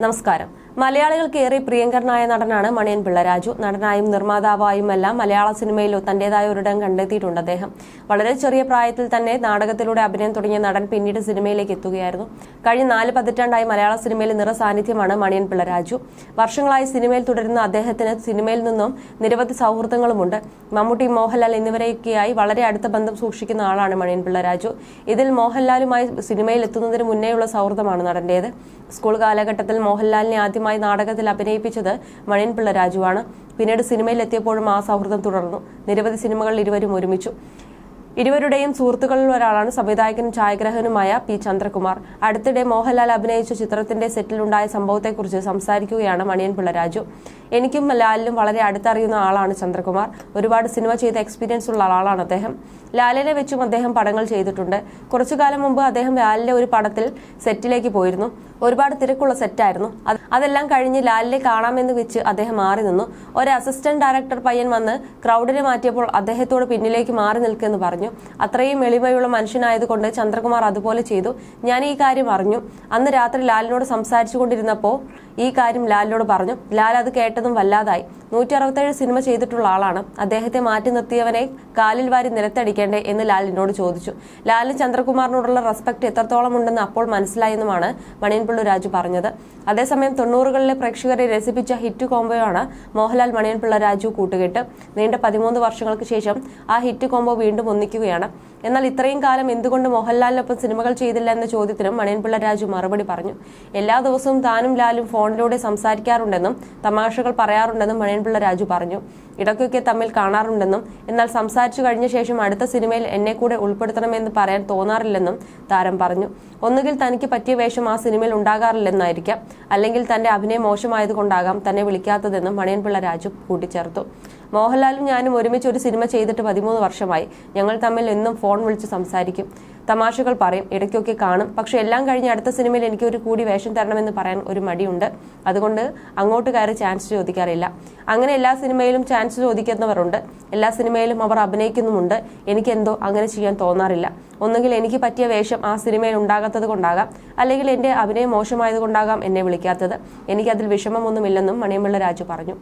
നമസ്കാരം. മലയാളികൾക്ക് ഏറെ പ്രിയങ്കരനായ നടനാണ് മണിയൻ പിള്ള രാജു. നടനായും നിർമ്മാതാവായുമെല്ലാം മലയാള സിനിമയിൽ തന്റേതായ ഒരിടം കണ്ടെത്തിയിട്ടുണ്ട് അദ്ദേഹം. വളരെ ചെറിയ പ്രായത്തിൽ തന്നെ നാടകത്തിലൂടെ അഭിനയം തുടങ്ങിയ നടൻ പിന്നീട് സിനിമയിലേക്ക് എത്തുകയായിരുന്നു. കഴിഞ്ഞ നാല് പതിറ്റാണ്ടായി മലയാള സിനിമയിൽ നിറ സാന്നിധ്യമാണ് മണിയൻ പിള്ള രാജു. വർഷങ്ങളായി സിനിമയിൽ തുടരുന്ന അദ്ദേഹത്തിന് സിനിമയിൽ നിന്നും നിരവധി സൗഹൃദങ്ങളുമുണ്ട്. മമ്മൂട്ടി മോഹൻലാൽ എന്നിവരെയൊക്കെയായി വളരെ അടുത്ത ബന്ധം സൂക്ഷിക്കുന്ന ആളാണ് മണിയൻ പിള്ള രാജു. ഇതിൽ മോഹൻലാലുമായി സിനിമയിൽ എത്തുന്നതിന് മുന്നേയുള്ള സൗഹൃദമാണ് നടന്റേത്. സ്കൂൾ കാലഘട്ടത്തിൽ മോഹൻലാലിനെ ആദ്യമായി നാടകത്തിൽ അഭിനയിപ്പിച്ചത് മണിയൻപിള്ള രാജുവാണ്. പിന്നീട് സിനിമയിൽ എത്തിയപ്പോഴും ആ സൗഹൃദം തുടർന്നു. നിരവധി സിനിമകളിൽ ഇരുവരും ഒരുമിച്ചു. ഇരുവരുടെയും സുഹൃത്തുക്കളിൽ ഒരാളാണ് സംവിധായകനും ഛായാഗ്രഹനുമായ പി ചന്ദ്രകുമാർ. അടുത്തിടെ മോഹൻലാൽ അഭിനയിച്ച ചിത്രത്തിന്റെ സെറ്റിലുണ്ടായ സംഭവത്തെക്കുറിച്ച് സംസാരിക്കുകയാണ് മണിയൻപിള്ള രാജു. എനിക്കും ലാലിനും വളരെ അടുത്തറിയുന്ന ആളാണ് ചന്ദ്രകുമാർ. ഒരുപാട് സിനിമ ചെയ്ത എക്സ്പീരിയൻസ് ഉള്ള ആളാണ് അദ്ദേഹം. ലാലിനെ വെച്ചും അദ്ദേഹം പടങ്ങൾ ചെയ്തിട്ടുണ്ട്. കുറച്ചു കാലം മുമ്പ് അദ്ദേഹം ലാലിന്റെ ഒരു പടത്തിൽ സെറ്റിലേക്ക് പോയിരുന്നു. ഒരുപാട് തിരക്കുള്ള സെറ്റായിരുന്നു. അതെല്ലാം കഴിഞ്ഞ് ലാലിനെ കാണാമെന്ന് വെച്ച് അദ്ദേഹം മാറി നിന്നു. ഒരു അസിസ്റ്റന്റ് ഡയറക്ടർ പയ്യൻ വന്ന് ക്രൗഡിനെ മാറ്റിയപ്പോൾ അദ്ദേഹത്തോട് പിന്നിലേക്ക് മാറി നിൽക്കുമെന്ന് പറഞ്ഞു. അത്രയും എളിമയുള്ള മനുഷ്യനായതുകൊണ്ട് ചന്ദ്രകുമാർ അതുപോലെ ചെയ്തു. ഞാൻ ഈ കാര്യം അറിഞ്ഞു. അന്ന് രാത്രി ലാലിനോട് സംസാരിച്ചുകൊണ്ടിരുന്നപ്പോൾ ഈ കാര്യം ലാലിനോട് പറഞ്ഞു. ലാൽ അത് കേട്ടതും വല്ലാതായി. നൂറ്റി അറുപത്തേഴ് സിനിമ ചെയ്തിട്ടുള്ള ആളാണ്. അദ്ദേഹത്തെ മാറ്റി നിർത്തിയവനെ കാലിൽ വാരി നിലത്തടിക്കേണ്ടേ എന്ന് ലാലിനോട് ചോദിച്ചു. ലാലിന് ചന്ദ്രകുമാറിനോടുള്ള റെസ്പെക്ട് എത്രത്തോളം ഉണ്ടെന്ന് അപ്പോൾ മനസ്സിലായെന്നുമാണ് മണിയൻപിള്ള രാജു പറഞ്ഞത്. അതേസമയം തൊണ്ണൂറുകളിലെ പ്രേക്ഷകരെ രസിപ്പിച്ച ഹിറ്റ് കോംബോയാണ് മോഹൻലാൽ മണിയൻപിള്ള രാജു കൂട്ടുകെട്ട്. നീണ്ട പതിമൂന്ന് വർഷങ്ങൾക്ക് ശേഷം ആ ഹിറ്റ് കോംബോ വീണ്ടും ഒന്നിക്കുകയാണ്. എന്നാൽ ഇത്രയും കാലം എന്തുകൊണ്ട് മോഹൻലാലിനൊപ്പം സിനിമകൾ ചെയ്തില്ല എന്ന ചോദ്യത്തിനും മണിയൻപിള്ള രാജു മറുപടി പറഞ്ഞു. എല്ലാ ദിവസവും താനും ലാലും ഫോണിലൂടെ സംസാരിക്കാറുണ്ടെന്നും തമാശകൾ പറയാറുണ്ടെന്നും മണിയൻപിള്ള രാജു പറഞ്ഞു. ഇടയ്ക്കൊക്കെ തമ്മിൽ കാണാറുണ്ടെന്നും എന്നാൽ സംസാരിച്ചു കഴിഞ്ഞ ശേഷം അടുത്ത സിനിമയിൽ എന്നെ കൂടെ ഉൾപ്പെടുത്തണമെന്ന് പറയാൻ തോന്നാറില്ലെന്നും താരം പറഞ്ഞു. ഒന്നുകിൽ തനിക്ക് പറ്റിയ വേഷം ആ സിനിമയിൽ ഉണ്ടാകാറില്ലെന്നായിരിക്കാം. അല്ലെങ്കിൽ തന്റെ അഭിനയം മോശമായതുകൊണ്ടാകാം തന്നെ വിളിക്കാത്തതെന്നും മണിയൻപിള്ള രാജു കൂട്ടിച്ചേർത്തു. മോഹൻലാലും ഞാനും ഒരുമിച്ച് ഒരു സിനിമ ചെയ്തിട്ട് പതിമൂന്ന് വർഷമായി. ഞങ്ങൾ തമ്മിൽ എന്നും ഫോൺ വിളിച്ച് സംസാരിക്കും. തമാശകൾ പറയും ഇടയ്ക്കൊക്കെ കാണും. പക്ഷെ എല്ലാം കഴിഞ്ഞ് അടുത്ത സിനിമയിൽ എനിക്ക് ഒരു കൂടി വേഷം തരണമെന്ന് പറയാൻ ഒരു മടിയുണ്ട്. അതുകൊണ്ട് അങ്ങോട്ട് കയറി ചാൻസ് ചോദിക്കാറില്ല. അങ്ങനെ എല്ലാ സിനിമയിലും ചാൻസ് ചോദിക്കുന്നവരുണ്ട്. എല്ലാ സിനിമയിലും അവർ അഭിനയിക്കുന്നുമുണ്ട്. എനിക്ക് എന്തോ അങ്ങനെ ചെയ്യാൻ തോന്നാറില്ല. ഒന്നുകിൽ എനിക്ക് പറ്റിയ വേഷം ആ സിനിമയിൽ ഉണ്ടാകാത്തത് കൊണ്ടാകാം. അല്ലെങ്കിൽ എന്റെ അഭിനയം മോശമായത് കൊണ്ടാകാം എന്നെ വിളിക്കാത്തത്. എനിക്കതിൽ വിഷമമൊന്നുമില്ലെന്നും മണിയമ്പിള്ള രാജു പറഞ്ഞു.